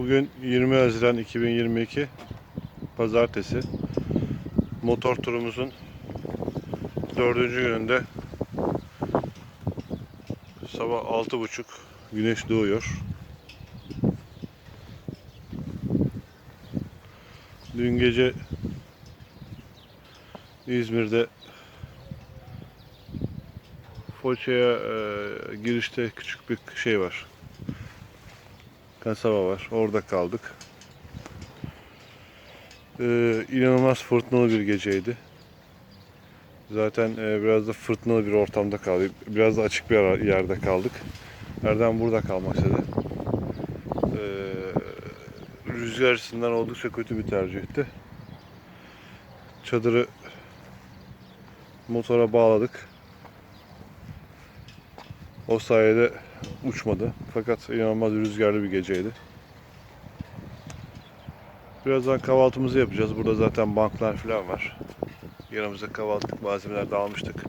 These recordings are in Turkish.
Bugün 20 Haziran 2022 Pazartesi. Motor turumuzun dördüncü gününde sabah 6.30 güneş doğuyor. Dün gece İzmir'de Foça'ya e, girişte küçük bir şey var. Kasaba var. Orada kaldık. Ee, inanılmaz fırtınalı bir geceydi. Zaten e, biraz da fırtınalı bir ortamda kaldık. Biraz da açık bir yerde kaldık. Erdem burada kalmak istedi. Ee, rüzgar açısından oldukça kötü bir tercihti. Çadırı motora bağladık. O sayede uçmadı. Fakat inanılmaz rüzgarlı bir geceydi. Birazdan kahvaltımızı yapacağız. Burada zaten banklar falan var. Yanımıza kahvaltılık malzemeler de almıştık.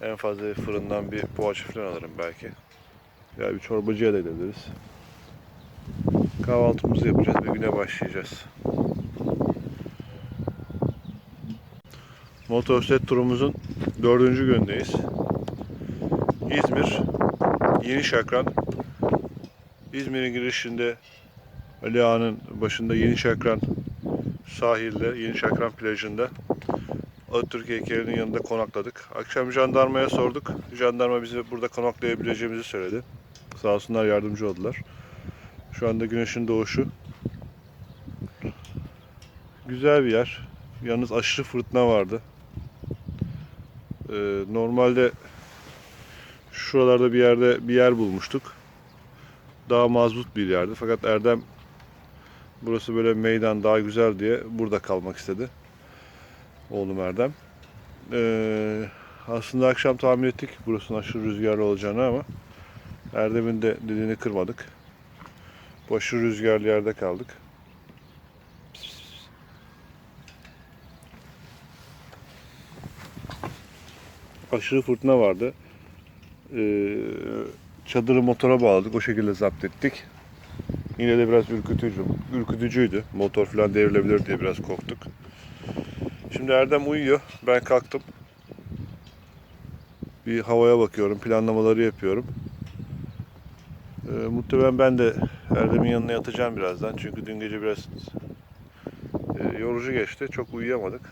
En fazla fırından bir poğaça falan alırım belki. Ya bir çorbacıya da gidebiliriz. Kahvaltımızı yapacağız ve güne başlayacağız. Motosiklet turumuzun dördüncü gündeyiz. İzmir, Yeni Şakran. İzmir'in girişinde Ali Ağa'nın başında Yeni Şakran sahilde, Yeni Şakran plajında Atatürk heykelinin yanında konakladık. Akşam jandarmaya sorduk. Jandarma bize burada konaklayabileceğimizi söyledi. Sağ olsunlar yardımcı oldular. Şu anda güneşin doğuşu. Güzel bir yer. Yalnız aşırı fırtına vardı. Ee, normalde şuralarda bir yerde bir yer bulmuştuk. Daha mazbut bir yerdi. Fakat Erdem burası böyle meydan daha güzel diye burada kalmak istedi. Oğlum Erdem. Ee, aslında akşam tahmin ettik burasının aşırı rüzgarlı olacağını ama Erdem'in de dediğini kırmadık. Bu rüzgarlı yerde kaldık. Aşırı fırtına vardı. Ee, çadırı motora bağladık. O şekilde zapt ettik. Yine de biraz ürkütücü, ürkütücüydü. Motor falan devrilebilir diye biraz korktuk. Şimdi Erdem uyuyor. Ben kalktım. Bir havaya bakıyorum. Planlamaları yapıyorum. Ee, muhtemelen ben de Erdem'in yanına yatacağım birazdan. Çünkü dün gece biraz e, yorucu geçti. Çok uyuyamadık.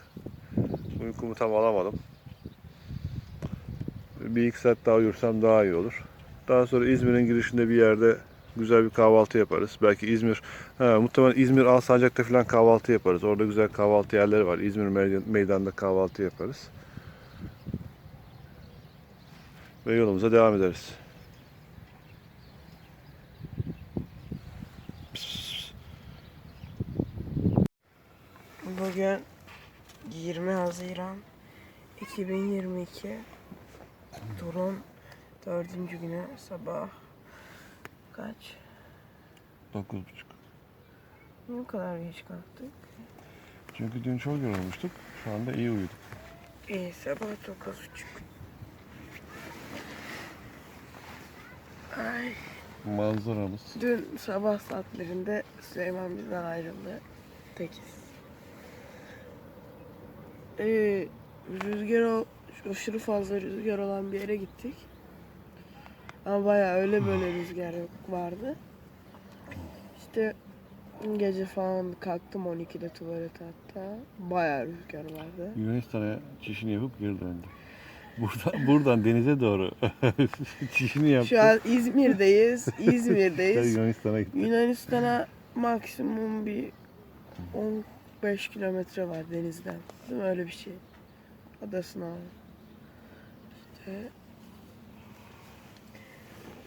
Uykumu tam alamadım. Bir iki saat daha uyursam daha iyi olur. Daha sonra İzmir'in girişinde bir yerde güzel bir kahvaltı yaparız. Belki İzmir, ha, muhtemelen İzmir Alsancak'ta falan kahvaltı yaparız. Orada güzel kahvaltı yerleri var. İzmir meydan- meydanında kahvaltı yaparız. Ve yolumuza devam ederiz. Bugün 20 Haziran 2022 Turun dördüncü günü sabah kaç? 9.30. Niye bu kadar geç kalktık? Çünkü dün çok yorulmuştuk. Şu anda iyi uyuduk. İyi sabah dokuz buçuk. Ay, Manzaramız. dün sabah saatlerinde Süleyman bizden ayrıldı. Tekiz. Ee, rüzgar o, aşırı fazla rüzgar olan bir yere gittik. Ama bayağı öyle böyle rüzgar yok vardı. İşte gece falan kalktım 12'de tuvalete hatta. Bayağı rüzgar vardı. Yunanistan'a çişini yapıp geri döndü. Buradan, buradan denize doğru çişini yaptı. Şu an İzmir'deyiz. İzmir'deyiz. Yunanistan'a gitti. Yunanistan'a maksimum bir 15 kilometre var denizden. Değil mi öyle bir şey? Adasına.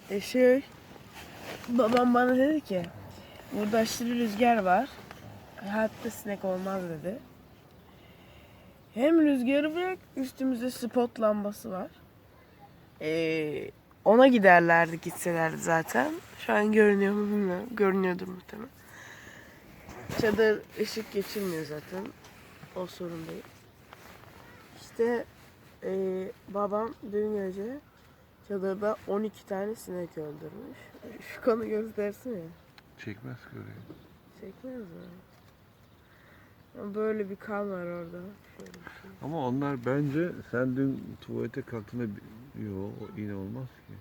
E şey babam bana dedi ki burada aşırı rüzgar var. Hayatta sinek olmaz dedi. Hem rüzgarı bırak üstümüzde spot lambası var. Ee, ona giderlerdi gitselerdi zaten. Şu an görünüyor mu bilmiyorum. Görünüyordur muhtemelen. Çadır ışık geçirmiyor zaten. O sorun değil. İşte ee, babam dün gece çadırda 12 tane sinek öldürmüş. Şu kanı göstersene. Çekmez ki orayı. Çekmez mi? Böyle bir kan var orada. Şöyle bir şey. Ama onlar bence sen dün tuvalete kalktığında bi- Yo o iğne olmaz ki.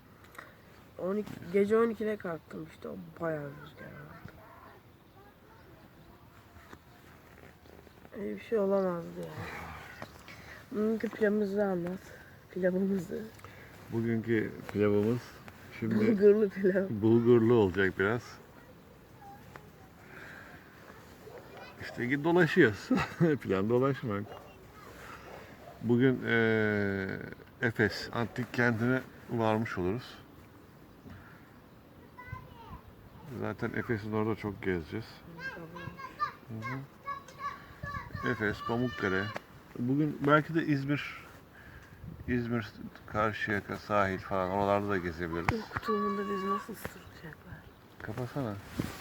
12, gece 12'de kalktım işte o bayağı rüzgar vardı. Öyle bir şey olamazdı yani. Bugünkü planımızı anlat. Pilavımızı. Bugünkü pilavımız şimdi Bulgurlu pilav. bulgurlu olacak biraz. İşte git dolaşıyoruz. Plan dolaşmak. Bugün eee, Efes antik kentine varmış oluruz. Zaten Efes'in orada çok gezeceğiz. Hı hı. Efes, Pamukkale. Bugün belki de İzmir, İzmir, Karşıyaka, sahil falan oralarda da gezebiliriz. Kutumunda bizi nasıl ısıracaklar? Kapasana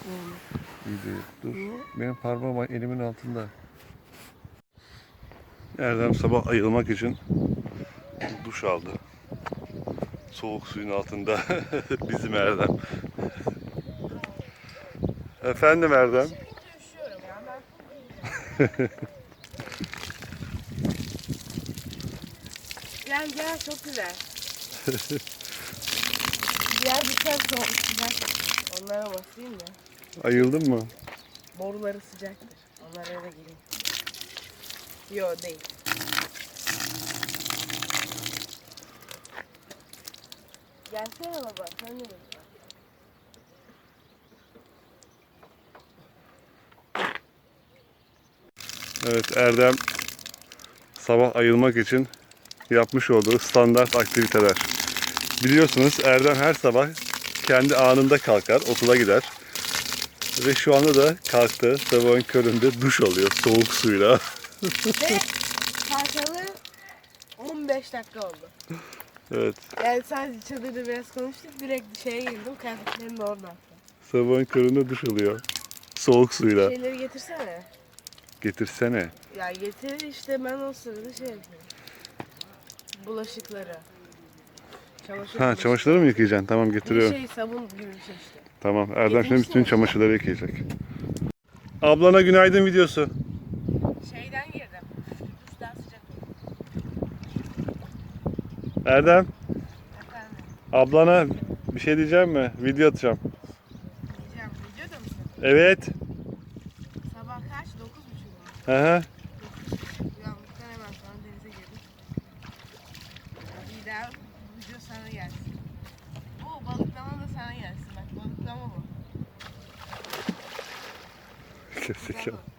Yani. videoyu. Dur. Niye? Benim parmağım elimin altında. Erdem sabah ayılmak için duş aldı. Soğuk suyun altında bizim Erdem. Efendim Erdem. üşüyorum ya ben. gel gel çok güzel. Diğer bir tane soğuk sıcak. Onlara basayım da. Ayıldın mı? Boruları sıcaktır. Onlara da gireyim. Yo değil. Gelsene baba sen de gel. Evet Erdem sabah ayılmak için yapmış olduğu standart aktiviteler. Biliyorsunuz Erdem her sabah kendi anında kalkar, okula gider. Ve şu anda da kalktı sabahın köründe duş alıyor soğuk suyla. Ve kalkalı 15 dakika oldu. Evet Yani sadece çadırda biraz konuştuk. Direkt şeye girdim. Kıyafetlerim de orada. sabahın köründe duş alıyor. Soğuk suyla. Şeyleri getirsene. Getirsene. Ya getir işte ben o sırada şey yapıyorum. Bulaşıkları. Çamaşır Ha bulaşık- çamaşırları mı yıkayacaksın? Tamam Bir getiriyorum. şey sabun gibi bir şey işte. Tamam Erdem şimdi bütün çamaşırları yıkayacak. Ablana günaydın videosu. Şeyden girdim. Duştan sıcak oldu. Erdem Efendim. ablana bir şey diyeceğim mi? Video atacağım. Diyeceğim. Videoda mısın? Evet. Sabah kaç? 9.30 mu? Hı hı. Uyandıktan hemen sonra denize girdim. Bu video sana gelsin. Bu balıklama da sana gelsin. Bak balıklama bu. Balık.